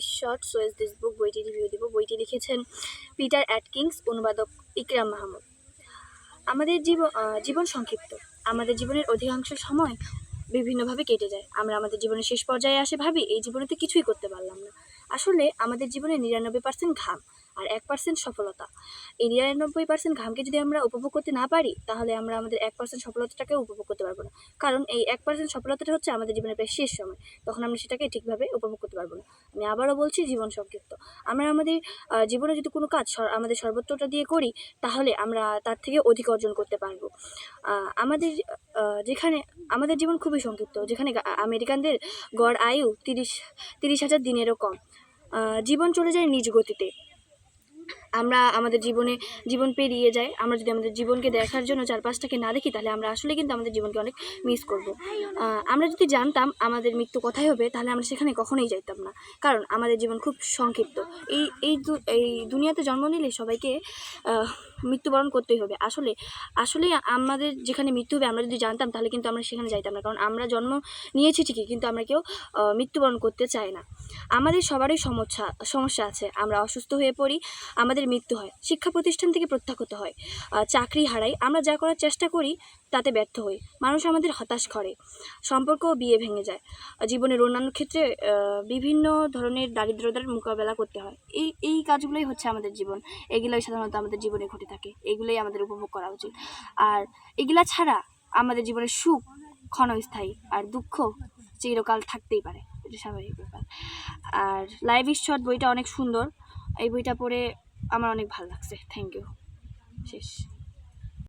Is short so is this book বইটি review দিব। বইটি লিখেছেন পিটার অ্যাটকিংস অনুবাদক ইকরাম মাহমুদ। আমাদের জীব জীবন সংক্ষিপ্ত। আমাদের জীবনের অধিকাংশ সময় বিভিন্নভাবে কেটে যায়। আমরা আমাদের জীবনের শেষ পর্যায়ে আসে ভাবি, এই জীবনেতে কিছুই করতে পারলাম না। আসলে আমাদের জীবনে নিরানব্বই পার্সেন্ট ঘাম। আর এক পার্সেন্ট সফলতা। এই নিরানব্বই পার্সেন্ট ঘামকে যদি আমরা উপভোগ করতে না পারি, তাহলে আমরা আমাদের এক পার্সেন্ট সফলতাটাকে উপভোগ করতে পারব না। কারণ এই এক পার্সেন্ট সফলতাটা হচ্ছে আমাদের জীবনের প্রায় শেষ সময়। তখন আমরা সেটাকে ঠিকভাবে উপভোগ করতে পারব না। আমি আবারও বলছি, জীবন সংক্ষিপ্ত। আমরা আমাদের জীবনে যদি কোনো কাজ আমাদের সর্বোচ্চটা দিয়ে করি, তাহলে আমরা তার থেকে অধিক অর্জন করতে পারব। আমাদের যেখানে, আমাদের জীবন খুবই সংক্ষিপ্ত। যেখানে আমেরিকানদের গড় আয়ু তিরিশ তিরিশ হাজার দিনেরও কম। জীবন চলে যায় নিজ গতিতে। আমরা আমাদের জীবনে, জীবন পেরিয়ে যাই আমরা যদি আমাদের জীবনকে দেখার জন্য চারপাশটাকে না দেখি, তাহলে আমরা আসলে কিন্তু আমাদের জীবনকে অনেক মিস করব। আমরা যদি জানতাম আমাদের মৃত্যু কোথায় হবে, তাহলে আমরা সেখানে কখনোই যাইতাম না। কারণ আমাদের জীবন খুব সংক্ষিপ্ত। এই এই এই দুনিয়াতে জন্ম নিলে সবাইকে মৃত্যুবরণ করতেই হবে। আসলে আসলে আমাদের যেখানে মৃত্যু হবে, আমরা যদি জানতাম, তাহলে কিন্তু আমরা সেখানে যাইতাম না। কারণ আমরা জন্ম নিয়েছি ঠিকই, কিন্তু আমরা কেউ মৃত্যুবরণ করতে চাই না। আমাদের সবারই সমস্যা সমস্যা আছে। আমরা অসুস্থ হয়ে পড়ি, আমাদের মৃত্যু হয়। শিক্ষা প্রতিষ্ঠান থেকে প্রত্যাখ্যাত হয়। চাকরি হারাই। আমরা যা করার চেষ্টা করি, তাতে ব্যর্থ হই। মানুষ আমাদের হতাশ করে। সম্পর্ক বিয়ে ভেঙে যায়। জীবনের অন্যান্য ক্ষেত্রে বিভিন্ন ধরনের দারিদ্রতার মোকাবেলা করতে হয়। এই এই কাজগুলোই হচ্ছে আমাদের জীবন। এগুলোই সাধারণত আমাদের জীবনে ঘটে থাকে। এগুলোই আমাদের উপভোগ করা উচিত। আর এগুলা ছাড়া আমাদের জীবনের সুখ ক্ষণস্থায়ী। আর দুঃখ চিরকাল থাকতেই পারে। এটা স্বাভাবিক ব্যাপার। আর লাইভ শট বইটা অনেক সুন্দর। এই বইটা পড়ে আমার অনেক ভালো লাগছে। থ্যাংক ইউ শেষ।